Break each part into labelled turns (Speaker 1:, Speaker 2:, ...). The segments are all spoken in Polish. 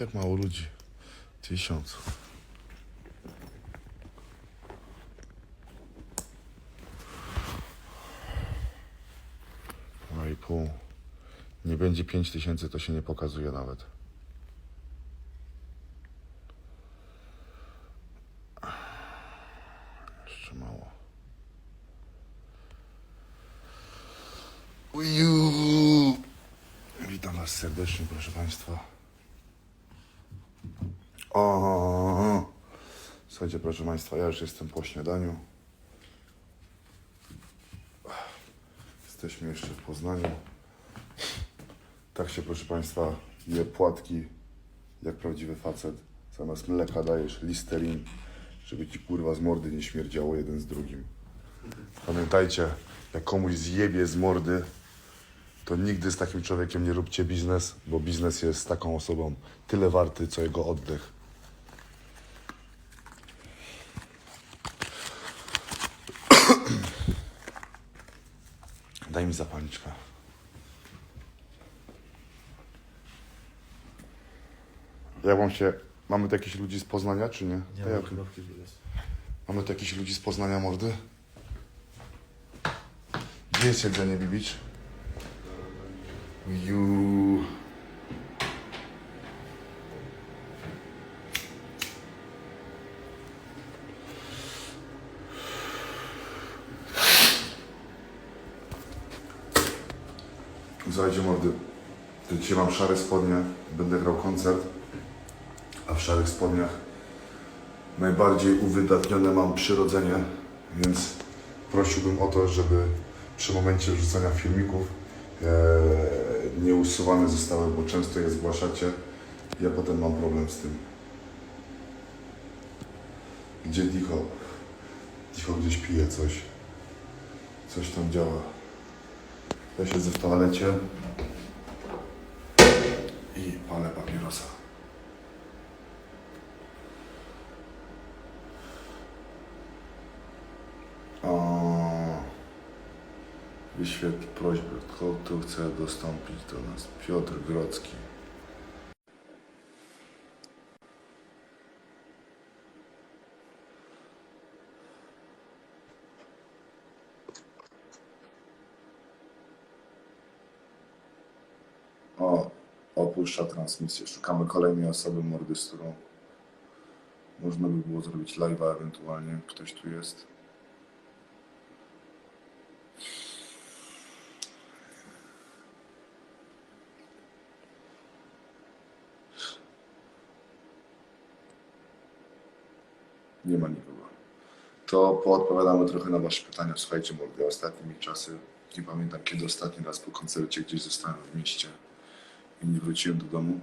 Speaker 1: Jak mało ludzi. Tysiąc. Dwa i pół. Nie będzie pięć tysięcy, to się nie pokazuje nawet. Jeszcze mało. Uju. Was serdecznie, proszę Państwa. O, słuchajcie, proszę Państwa, ja już jestem po śniadaniu. Jesteśmy jeszcze w Poznaniu. Tak się, proszę Państwa, je płatki jak prawdziwy facet. Zamiast mleka dajesz listerin, żeby ci kurwa z mordy nie śmierdziało jeden z drugim. Pamiętajcie, jak komuś zjebie z mordy, to nigdy z takim człowiekiem nie róbcie biznes, bo biznes jest z taką osobą tyle warty, co jego oddech. Daj mi zapalniczkę. Ja wam się... Mamy tu jakichś ludzi z Poznania, czy nie?
Speaker 2: Nie widać.
Speaker 1: Mamy tu jakichś ludzi z Poznania mordy? Gdzie jest jedzenie, Bibicz? Ju. Słuchajcie mordy, dzisiaj mam szare spodnie, będę grał koncert, a w szarych spodniach najbardziej uwydatnione mam przyrodzenie, więc prosiłbym o to, żeby przy momencie wrzucania filmików e, nie usuwane zostały, bo często je zgłaszacie. Ja potem mam problem z tym. Gdzie Dicho? Dicho gdzieś pije coś. Coś tam działa. Ja siedzę w toalecie i palę papierosa. Wyświetl prośbę, kto chce dostąpić do nas. Piotr Grodzki. O, opuszcza transmisję. Szukamy kolejnej osoby mordy, z którą można by było zrobić live'a ewentualnie. Ktoś tu jest. Nie ma nikogo. To poodpowiadamy trochę na Wasze pytania. Słuchajcie, mordy, ostatnimi czasy, nie pamiętam kiedy ostatni raz po koncercie gdzieś zostałem w mieście i nie wróciłem do domu.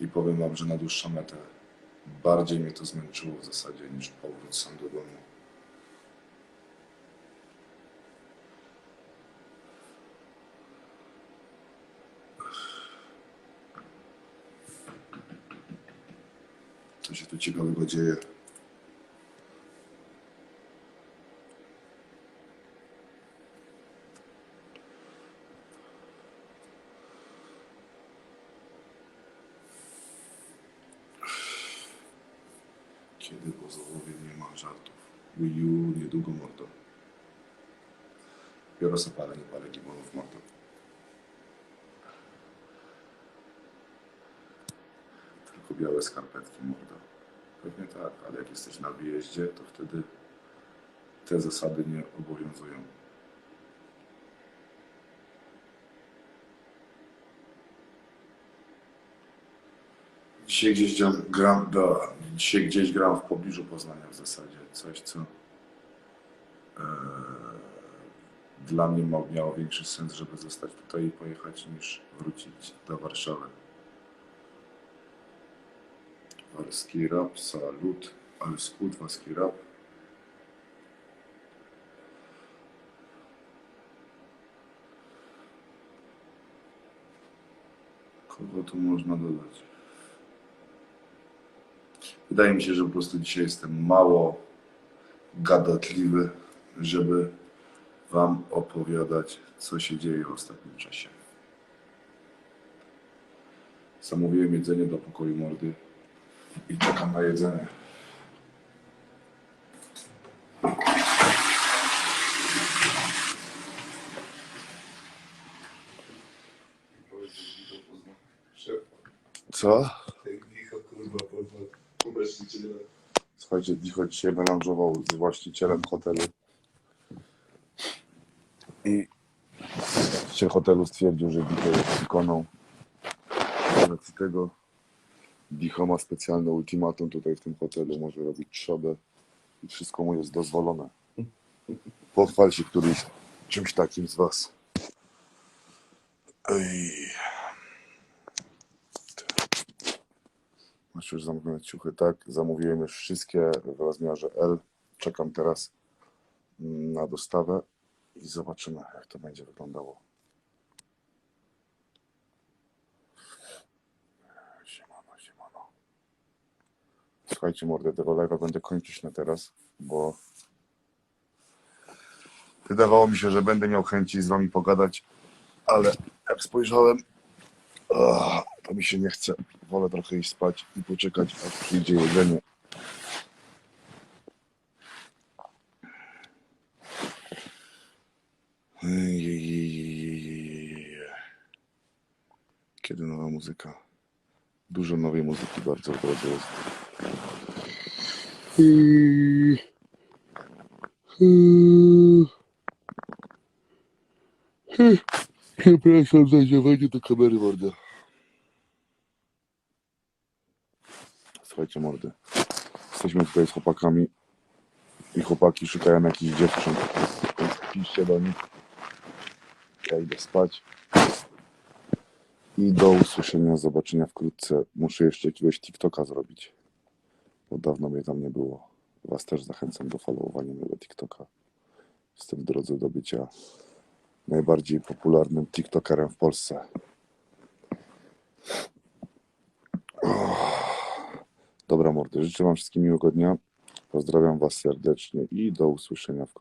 Speaker 1: I powiem Wam, że na dłuższą metę bardziej mnie to zmęczyło w zasadzie niż powrót sam do domu. Co się tu ciekawego dzieje? Kiedy po Zołowie nie ma żartów. Uju, niedługo mordo. Biorę sobie parę, nie parę gibolów mordo. Tylko białe skarpetki mordo. Pewnie tak, ale jak jesteś na wyjeździe, to wtedy te zasady nie obowiązują. Dzisiaj gdzieś gram, do, dzisiaj gdzieś gram w pobliżu Poznania w zasadzie. Coś, co e, dla mnie miało większy sens, żeby zostać tutaj i pojechać, niż wrócić do Warszawy. Warski rap, salut, ale skut, warski rap. Kogo tu można dodać? Wydaje mi się, że po prostu dzisiaj jestem mało gadatliwy, żeby Wam opowiadać, co się dzieje w ostatnim czasie. Zamówiłem jedzenie do pokoju mordy i czekam na jedzenie. Co? Słuchajcie, Dicho dzisiaj melanżował z właścicielem hotelu. I właściciel hotelu stwierdził, że Dicho jest ikoną. Z tego Dicho ma specjalne ultimatum tutaj w tym hotelu. Może robić trzodę i wszystko mu jest dozwolone. Pochwal się któryś czymś takim z was. Ej. Masz już zamówione ciuchy, tak? Zamówiłem już wszystkie w rozmiarze L. Czekam teraz mm, na dostawę i zobaczymy, jak to będzie wyglądało. Siemano, siemano. Słuchajcie, mordę, tego live'a będę kończyć na teraz, bo wydawało mi się, że będę miał chęci z wami pogadać, ale jak spojrzałem, to mi się nie chce. Wolę trochę iść spać i poczekać, aż przyjdzie jedzenie. Kiedy nowa muzyka? Dużo nowej muzyki bardzo w drodze jest. Przepraszam za ziewanie do kamery, mordę. Słuchajcie, mordy. Jesteśmy tutaj z chłopakami i chłopaki szukają jakichś dziewcząt. Piszcie do nich. Ja idę spać. I do usłyszenia, zobaczenia wkrótce. Muszę jeszcze jakiegoś TikToka zrobić, bo dawno mnie tam nie było. Was też zachęcam do followowania mojego TikToka. Jestem w drodze do bycia najbardziej popularnym TikTokerem w Polsce. Dobra mordy, życzę wam wszystkim miłego dnia. Pozdrawiam was serdecznie i do usłyszenia w